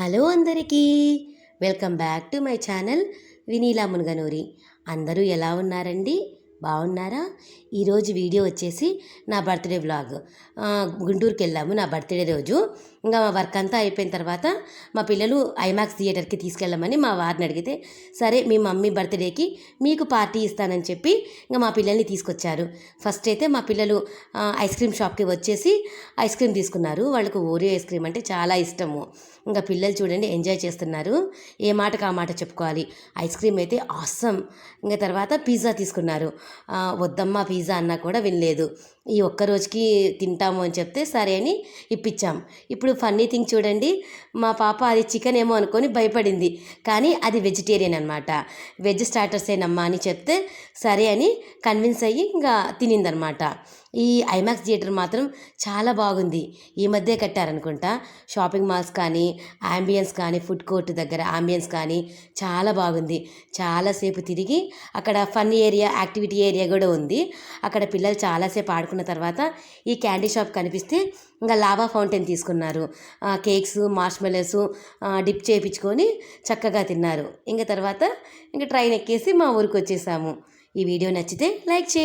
Hello అందరికీ. Welcome back to my channel Vinila Munaganuri. అందరూ ఎలా ఉన్నారండి? బాగున్నారా? ఈరోజు వీడియో వచ్చేసి నా బర్త్డే వ్లాగ్. గుంటూరుకి వెళ్ళాము నా బర్త్డే రోజు. ఇంకా మా వర్క్ అంతా అయిపోయిన తర్వాత మా పిల్లలు ఐమాక్స్ థియేటర్కి తీసుకెళ్ళమని మా వారిని అడిగితే సరే మీ మమ్మీ బర్త్డేకి మీకు పార్టీ ఇస్తానని చెప్పి ఇంకా మా పిల్లల్ని తీసుకొచ్చారు. ఫస్ట్ అయితే మా పిల్లలు ఐస్ క్రీమ్ షాప్కి వచ్చేసి ఐస్ క్రీమ్ తీసుకున్నారు. వాళ్ళకు ఓరియో ఐస్ క్రీమ్ అంటే చాలా ఇష్టము. ఇంకా పిల్లలు చూడండి ఎంజాయ్ చేస్తున్నారు. ఏ మాటకు ఆ మాట చెప్పుకోవాలి. ఐస్ క్రీమ్ అయితే ఆసం ఇంకా తర్వాత పిజ్జా తీసుకున్నారు. వద్దమ్మా పిజ్జా అన్నా కూడా వినలేదు. ఈ ఒక్క రోజుకి తింటాము అని చెప్తే సరే అని ఇప్పించాం. ఇప్పుడు ఫన్నీ థింగ్ చూడండి. మా పాప అది చికెన్ ఏమో అనుకొని భయపడింది. కానీ అది వెజిటేరియన్ అనమాట వెజ్ స్టార్టర్సేనమ్మా అని చెప్తే సరే అని కన్విన్స్ అయ్యి ఇంకా తినిందనమాట ఈ ఐమాక్స్ థియేటర్ మాత్రం చాలా బాగుంది. ఈ మధ్య కట్టారనుకుంటా. షాపింగ్ మాల్స్ కానీ ఆంబియన్స్ కానీ ఫుడ్ కోర్ట్ దగ్గర ఆంబియన్స్ కానీ చాలా బాగుంది. చాలాసేపు తిరిగి అక్కడ ఫన్ ఏరియా యాక్టివిటీ ఏరియా కూడా ఉంది. అక్కడ పిల్లలు చాలాసేపు ఆడుకున్న తర్వాత ఈ క్యాండీ షాప్ కనిపిస్తే ఇంకా లావా ఫౌంటైన్ తీసుకున్నారు. కేక్స్ మార్ష్మెలర్స్ డిప్ చేయించుకొని చక్కగా తిన్నారు. ఇంకా తర్వాత ఇంకా ట్రైన్ ఎక్కేసి మా ఊరికి వచ్చేసాము. ఈ వీడియో నచ్చితే లైక్ చేయండి.